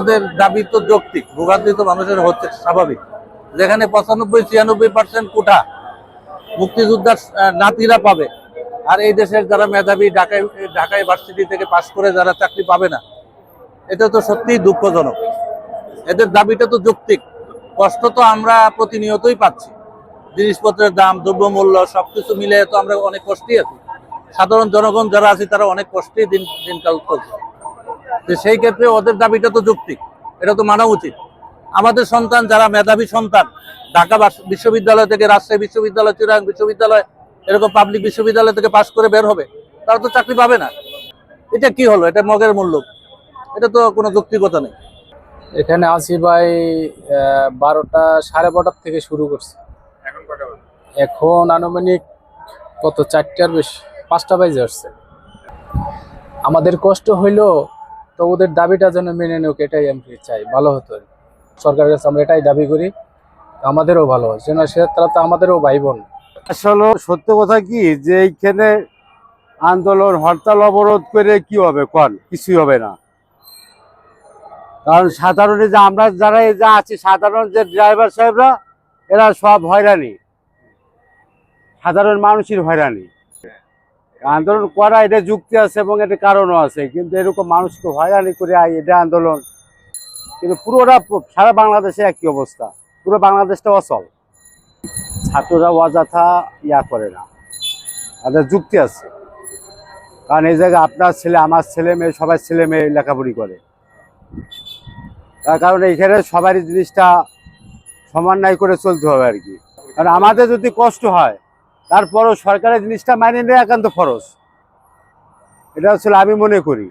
ওদের দাবি তো যৌক্তিক, ভোগান্তি তো মানুষের হচ্ছে, স্বাভাবিক। যেখানে পঁচানব্বই, ছিয়ানব্বই পার্সেন্ট কোঠা মুক্তিযোদ্ধার নাতিরা পাবে। আর এই দেশের যারা মেধাবী, ঢাকায় ঢাকা ইউনিভার্সিটি থেকে পাশ করে যারা চাকরি পাবে না, এটা তো সত্যিই দুঃখজনক। এদের দাবিটা তো যৌক্তিক। কষ্ট তো আমরা প্রতিনিয়তই পাচ্ছি। জিনিসপত্রের দাম, দ্রব্যমূল্য, সবকিছু মিলে তো আমরা অনেক কষ্টেই আছি। সাধারণ জনগণ যারা আছে, তারা অনেক কষ্টেই দিন, দিনকাল চলছে। সেই ক্ষেত্রে ওদের দাবিটা তো যৌক্তিক এটা তো মানা উচিত। আমাদের সন্তান যারা মেধাবী সন্তান ঢাকা বিশ্ববিদ্যালয় থেকে রাজশাহী বিশ্ববিদ্যালয় চিরাং বিশ্ববিদ্যালয় এরকম পাবলিক বিশ্ববিদ্যালয় থেকে পাশ করে বের হবে তারা তো চাকরি পাবে না। এটা কি হলো? এটা মগের মূল্য। এটা তো কোনো যৌক্তিকতা নেই। এখানে আছি ভাই আহ, বারোটা সাড়ে বারোটার থেকে শুরু করছে। এখন আনুমানিক কত চারটার বেশ পাঁচটা বাজে আসছে। আমাদের কষ্ট হইল তো ওদের দাবিটা যেন মেনে নেওক এটাই আমি চাই। ভালো হতো। সরকারের কাছে আমরা এটাই দাবি করি। আমাদেরও ভালো যেন সে তারা তো আমাদেরও ভাই বোন আসলে সত্য কথা কি? যে এইখানে আন্দোলন, হরতাল অবরোধ করে কি হবে? কন? কিছুই হবে না। কারণ সাধারণে যে আমরা যারা যে আছি, সাধারণ যে ড্রাইভার সাহেবরা, এরা সব হয়রানি। সাধারণ মানুষের হয়রানি। আন্দোলন করা এটা যুক্তি আছে এবং এটা কারণও আছে, কিন্তু এরকম মানুষকে হয়রানি করে এটা আন্দোলন। কিন্তু পুরোটা সারা বাংলাদেশে একই অবস্থা। পুরো বাংলাদেশটা অচল। ছাত্ররা অযথা ইয়া করে না। তাদের যুক্তি আছে। কারণ এই জায়গায় আপনার ছেলে, আমার ছেলে মেয়ে, সবাই ছেলে মেয়ে লেখাপড়ি করে। তার কারণে এখানে সবারই জিনিসটা সমন্বয় করে চলতে হবে আর কি। কারণ আমাদের যদি কষ্ট হয় তারপরও সরকারের জিনিসটা মাইনে নেওয়া একান্ত খরচ এটা আসলে আমি মনে করি।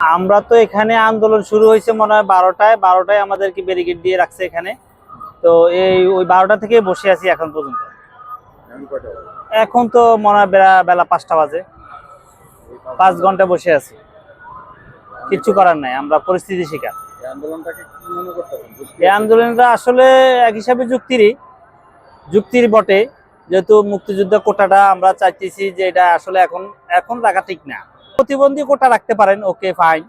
আমরা তো এখানে আন্দোলন শুরু হয়েছে মনে হয় বারোটায় বারোটায় আমাদেরকে ব্যারিকেড দিয়ে রাখছে এখানে। তো এই ওই বারোটা থেকে বসে আছি এখন পর্যন্ত। এখন তো মনে হয় বেলা বেলা পাঁচটা বাজে। পাঁচ ঘণ্টা বসে আছি। কিচ্ছু করার নাই আমরা পরিস্থিতি শিকার। এই আন্দোলনটা আসলে এক হিসাবে যুক্তিরই। যুক্তির বটে। যেহেতু মুক্তিযুদ্ধ কোটাটা আমরা চাইতেছি যে এটা আসলে এখন এখন রাখা ঠিক না। প্রতিবন্ধী কোটা রাখতে পারেন ওকে ফাইন।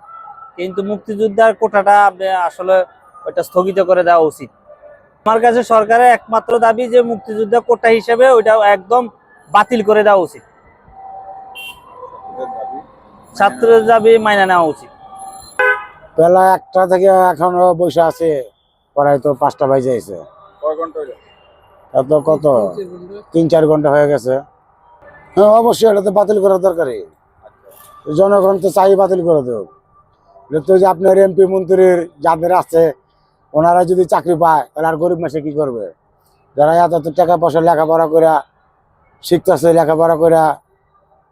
কিন্তু মুক্তিযোদ্ধার কোটাটা আপনি আসলে ওটা স্থগিত করে দেওয়া উচিত। আমার কাছে সরকারের একমাত্র দাবি যে মুক্তিযোদ্ধা কোটা হিসেবে ওইটা একদম বাতিল করে দেওয়া উচিত। ছাত্রের দাবি মাইনে নেওয়া উচিত। বেলা একটা থেকে এখনও বসে আছে প্রায় তো পাঁচটা বাজে আছে। এত কত? তিন চার ঘণ্টা হয়ে গেছে। হ্যাঁ অবশ্যই এটা তো বাতিল করা দরকারই। জনগণ তো চাই বাতিল করে দেব তো যে আপনার এমপি মন্ত্রীর যাদের আছে ওনারা যদি চাকরি পায় তাহলে আর গরিব মাসে কি করবে? যারা এত এত টাকা পয়সা লেখাপড়া করে শিখতেছে লেখাপড়া করে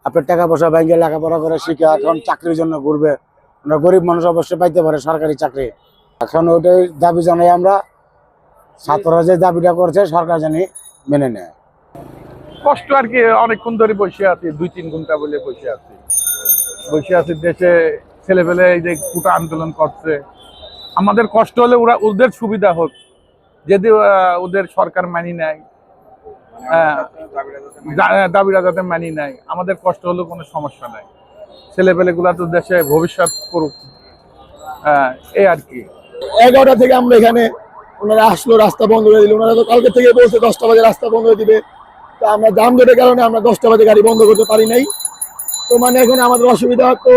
আপনার টাকা পয়সা ব্যাংকে লেখাপড়া করে শিখে এখন চাকরির জন্য ঘুরবে। আমরা গরিব মানুষ অবশ্যই পাইতে পারে সরকারি চাকরি। এখন ওইটাই দাবি জানাই আমরা। ছাত্ররা যে দাবিটা করছে সরকার জানি মেনে নেয়। কষ্ট আর কি অনেকক্ষণ ধরে বসে আছি দুই তিন ঘণ্টা বলে বসে আছি। বসে আছি দেশে ছেলেপেলে এই যে কুটা আন্দোলন করছে। আমাদের কষ্ট হলে ওরা ওদের সুবিধা হোক যদি ওদের সরকার মানি নেয়। আহ, দা- যাতে মানি নেয়। আমাদের কষ্ট হলেও কোনো সমস্যা নাই। ছেলেপেলেগুলা তো দেশে ভবিষ্যৎ করুক। হ্যাঁ এই আর কি। এগারোটা থেকে আমরা এখানে ওনারা আসলো, রাস্তা বন্ধ করে দিল। ওনারা তো কালকে থেকে বলছে, দশটা বাজে রাস্তা বন্ধ করে দিবে। তা আমরা দাম জটের কারণে আমরা দশটা বাজে গাড়ি বন্ধ করতে পারি নাই। তো মানে এখন আমাদের অসুবিধা, তো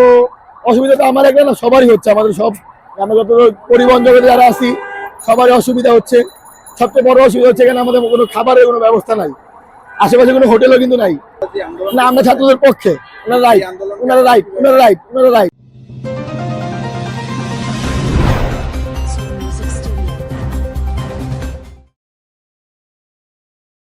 অসুবিধা তো আমার একটা না, সবারই হচ্ছে। আমাদের সব আমরা যত পরিবহন জগতে যারা আছি, সবারই অসুবিধা হচ্ছে। সবচেয়ে বড় অসুবিধা হচ্ছে এখানে আমাদের কোনো খাবারের কোনো ব্যবস্থা নাই। আশেপাশে কোনো হোটেলও কিন্তু নাই। না, আমরা ছাত্রদের পক্ষে। ওনারা রাইট ওনারা রাইট ওনারা রাইট ওনারা রাইট